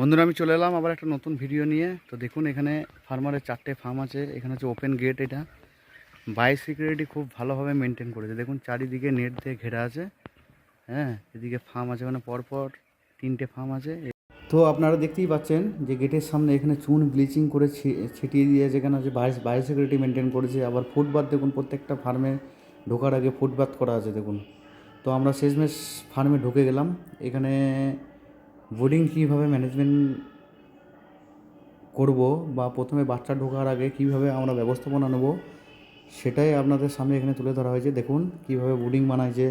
বন্ধুরা, আমি চলে এলাম আবার একটা নতুন ভিডিও নিয়ে। তো দেখুন, এখানে ফার্মারের চারটে ফার্ম আছে। এখানে হচ্ছে ওপেন গেট এটা। বাই সিকিউরিটি খুব ভালোভাবে মেনটেন করেছে। দেখুন, চারিদিকে নেট দিয়ে ঘেরা আছে। হ্যাঁ এদিকে ফার্ম আছে মানে পরপর তিনটে ফার্ম আছে। তো আপনারা দেখতেই পাচ্ছেন যে গেটের সামনে এখানে চুন ব্লিচিং করে ছিটিয়ে দিয়েছে এখানে হচ্ছে বাই বাই সিকিউরিটি মেনটেন করেছে। আবার ফুটপাথ দেখুন, প্রত্যেকটা ফার্মে ঢোকার আগে ফুটপাথ করা আছে, দেখুন। তো আমরা শেষমেশ ফার্মে ঢুকে গেলাম। এখানে বোর্ডিং কীভাবে ম্যানেজমেন্ট করব বা প্রথমে বাচ্চা ঢোকার আগে কীভাবে আমরা ব্যবস্থাপনা নেব, সেটাই আপনাদের সামনে এখানে তুলে ধরা হয়েছে। দেখুন কীভাবে বোর্ডিং বানাইছে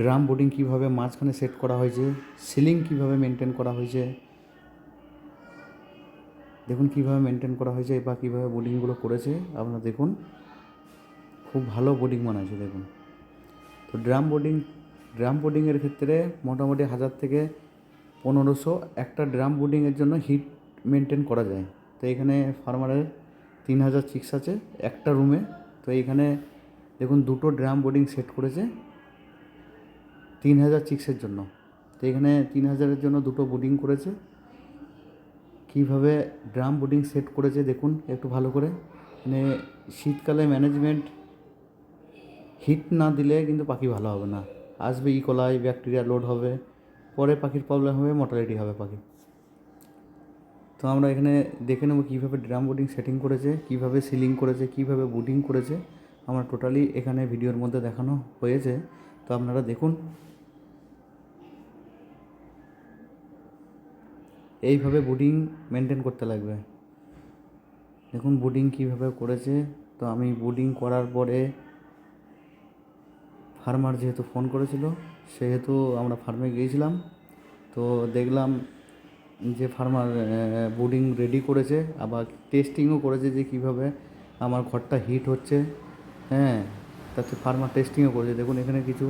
ড্রাম বোর্ডিং কীভাবে মাঝখানে সেট করা হয়েছে সিলিং কীভাবে মেনটেন করা হয়েছে। দেখুন কীভাবে মেনটেন করা হয়েছে বা কীভাবে বোর্ডিংগুলো করেছে, আপনারা দেখুন। খুব ভালো বোর্ডিং বানাইছে, দেখুন। তো ড্রাম বোর্ডিং ড্রাম বোর্ডিংয়ের ক্ষেত্রে মোটামুটি হাজার থেকে পনেরোশো একটা ড্রাম বোর্ডিংয়ের জন্য হিট মেনটেন করা যায়। তো এখানে ফার্মারের তিন হাজার চিক্স আছে একটা রুমে। তো এখানে দেখুন দুটো ড্রাম বোর্ডিং সেট করেছে তিন হাজার চিক্সের জন্য। তো এখানে তিন হাজারের জন্য দুটো বোর্ডিং করেছে। কীভাবে ড্রাম বোর্ডিং সেট করেছে দেখুন একটু ভালো করে। মানে শীতকালে ম্যানেজমেন্ট হিট না দিলে কিন্তু পাখি ভালো হবে না। আসবে ইকোলাই ব্যাকটেরিয়া লোড হবে। পরে পাখির প্রবলেম হবে মর্টালিটি হবে পাখি তো আমরা এখানে দেখে নেব কীভাবে ড্রাম বোর্ডিং সেটিং করেছে, কীভাবে সিলিং করেছে, কীভাবে বুডিং করেছে। আমরা টোটালি এখানে ভিডিওর মধ্যে দেখানো হয়েছে, তো আপনারা দেখুন। এইভাবে বুডিং মেনটেন করতে লাগবে। দেখুন বুডিং কীভাবে করেছে, তো আমি বুডিং করার পরে ফার্মার যেহেতু ফোন করেছিল, সেহেতু আমরা ফার্মে গিয়েছিলাম। তো দেখলাম যে ফার্মার বোর্ডিং রেডি করেছে, আবার টেস্টিংও করেছে যে কীভাবে আমার ঘরটা হিট হচ্ছে। হ্যাঁ তাতে ফার্মার টেস্টিংও করেছে। দেখুন, এখানে কিছু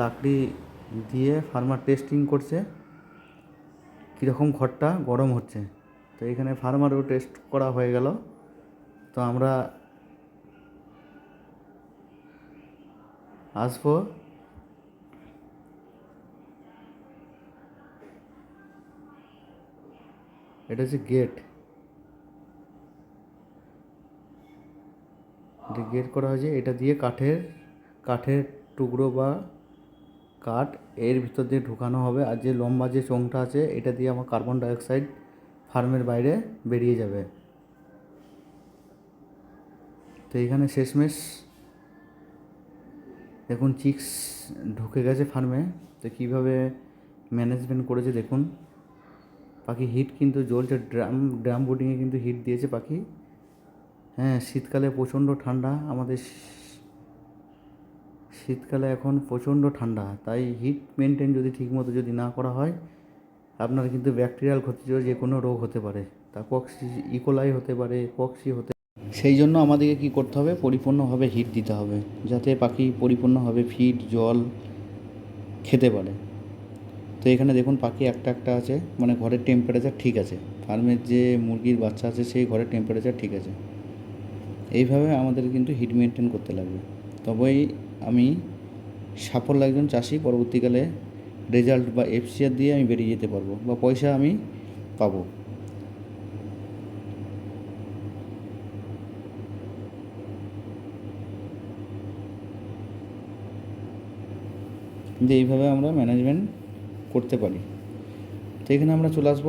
লাকড়ি দিয়ে ফার্মার টেস্টিং করছে। কীরকম ঘরটা গরম হচ্ছে। তো এখানে ফার্মারও টেস্ট করা হয়ে গেল। তো আমরা আসব এটা হচ্ছে গেট এটা গেট করা হয়েছে, এটা দিয়ে কাঠের কাঠের টুকরো বা কাঠ এর ভিতর দিয়ে ঢুকানো হবে আর যে লম্বা যে চোঙটা আছে, এটা দিয়ে আমার কার্বন ডাইঅক্সাইড ফার্মের বাইরে বেরিয়ে যাবে। তো এখানে শেষমেশ দেখুন চিক্স ঢুকে গেছে ফার্মে তো কীভাবে ম্যানেজমেন্ট করেছে দেখুন। পাখি হিট কিন্তু জ্বলছে ড্রাম ড্রাম বোর্ডিংয়ে কিন্তু হিট দিয়েছে পাখি। হ্যাঁ শীতকালে প্রচণ্ড ঠান্ডা, আমাদের শীতকালে এখন প্রচণ্ড ঠান্ডা, তাই হিট মেনটেন যদি ঠিকমতো যদি না করা হয়, আপনার কিন্তু ব্যাকটেরিয়াল ক্ষতিজ যে কোনো রোগ হতে পারে। তা কক্সি ইকোলাই হতে পারে কক্সি হতে সেই জন্য আমাদেরকে কী করতে হবে? পরিপূর্ণভাবে হিট দিতে হবে, যাতে পাখি পরিপূর্ণভাবে ফিড জল খেতে পারে। তো এখানে দেখুন পাখি একটা একটা আছে মানে ঘরের টেম্পারেচার ঠিক আছে। ফার্মের যে মুরগির বাচ্চা আছে, সেই ঘরের টেম্পারেচার ঠিক আছে। এইভাবে আমাদের কিন্তু হিট মেনটেন করতে লাগবে। তবেই আমি সাফল্য একজন চাষি, পরবর্তীকালে রেজাল্ট বা এফসিআর দিয়ে আমি বেরিয়ে যেতে পারব, বা পয়সা আমি পাবো। কিন্তু এইভাবে আমরা ম্যানেজমেন্ট করতে পারি। তো এখানে আমরা চলে আসব।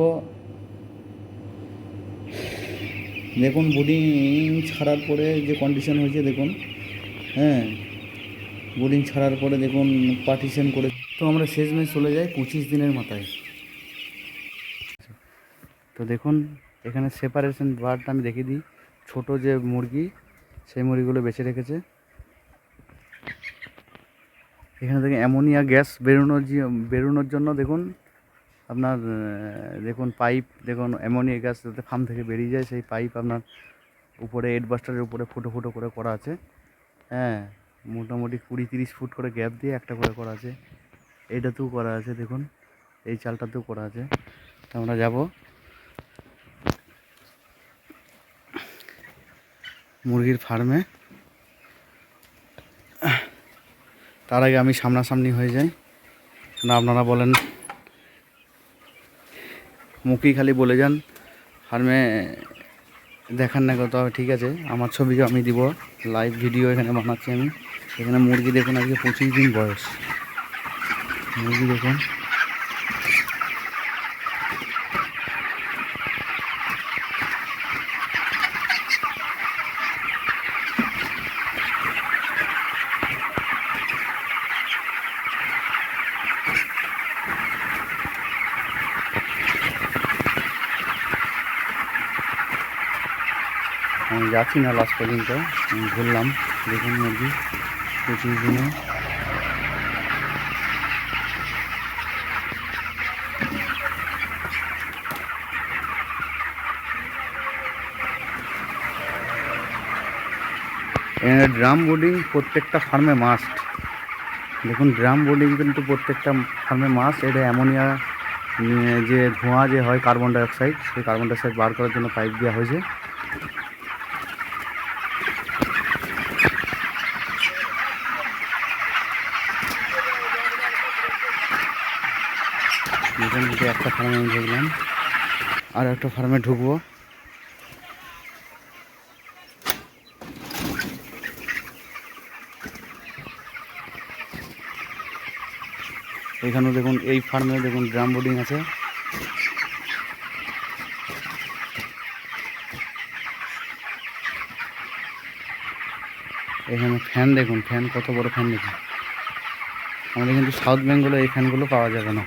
দেখুন বোর্ডিং ছাড়ার পরে যে কন্ডিশন হয়েছে, দেখুন হ্যাঁ বোর্ডিং ছাড়ার পরে দেখুন পার্টিশন করে তো আমরা শেষমেশ চলে যাই পঁচিশ দিনের মাথায়। তো দেখুন, এখানে সেপারেশন বার্ডটা আমি দেখিয়ে দিই। ছোটো যে মুরগি, সেই মুরগিগুলো বেছে রেখেছে। এখানে থেকে অ্যামোনিয়া গ্যাস বেরোনোর বেরোনোর জন্য দেখুন, আপনার দেখুন পাইপ, দেখুন অ্যামোনিয়া গ্যাস যাতে ফার্ম থেকে বেরিয়ে যায়, সেই পাইপ আপনার উপরে এডবাস্টারের উপরে ফুটো ফুটো করে করা আছে। হ্যাঁ মোটামুটি কুড়ি তিরিশ ফুট করে গ্যাপ দিয়ে একটা করে করা আছে। এইটাতেও করা আছে, দেখুন, এই চালটাতেও করা আছে। আমরা যাব। মুরগির ফার্মে। তার আগে আমি সামনাসামনি হয়ে যাই। না আপনারা বলেন, মুখেই খালি বলে যান। ফার্মে দেখার না কত ঠিক আছে। আমার ছবিকে আমি দিব লাইভ ভিডিও এখানে বানাচ্ছি আমি। এখানে মুরগি দেখুন, আজকে পঁচিশ দিন বয়স। মুরগি দেখুন। আমি যাচ্ছি না লাস্ট পর্যন্ত, আমি ঘুরলাম, দেখুন মুরগি পঁচিশ দিনে ড্রাম বোর্ডিং প্রত্যেকটা ফার্মে মাস্ট দেখুন ড্রাম বোর্ডিং কিন্তু প্রত্যেকটা ফার্মে মাস্ট এটা অ্যামোনিয়া যে ধোঁয়া যে হয় কার্বন ডাইঅক্সাইড সেই কার্বন ডাইঅক্সাইড বার করার জন্য পাইপ দেওয়া হয়েছে। মোটামুটি একটা ফার্মে আমি ঢুকলাম। আর একটা ফার্মে ঢুকবো। এখানেও দেখুন, এই ফার্মে দেখুন ড্রাম বোর্ডিং আছে। এখানে ফ্যান দেখুন ফ্যান কত বড় ফ্যান দেখুন। আমাদের কিন্তু সাউথ বেঙ্গলে এই ফ্যানগুলো পাওয়া যাবে না।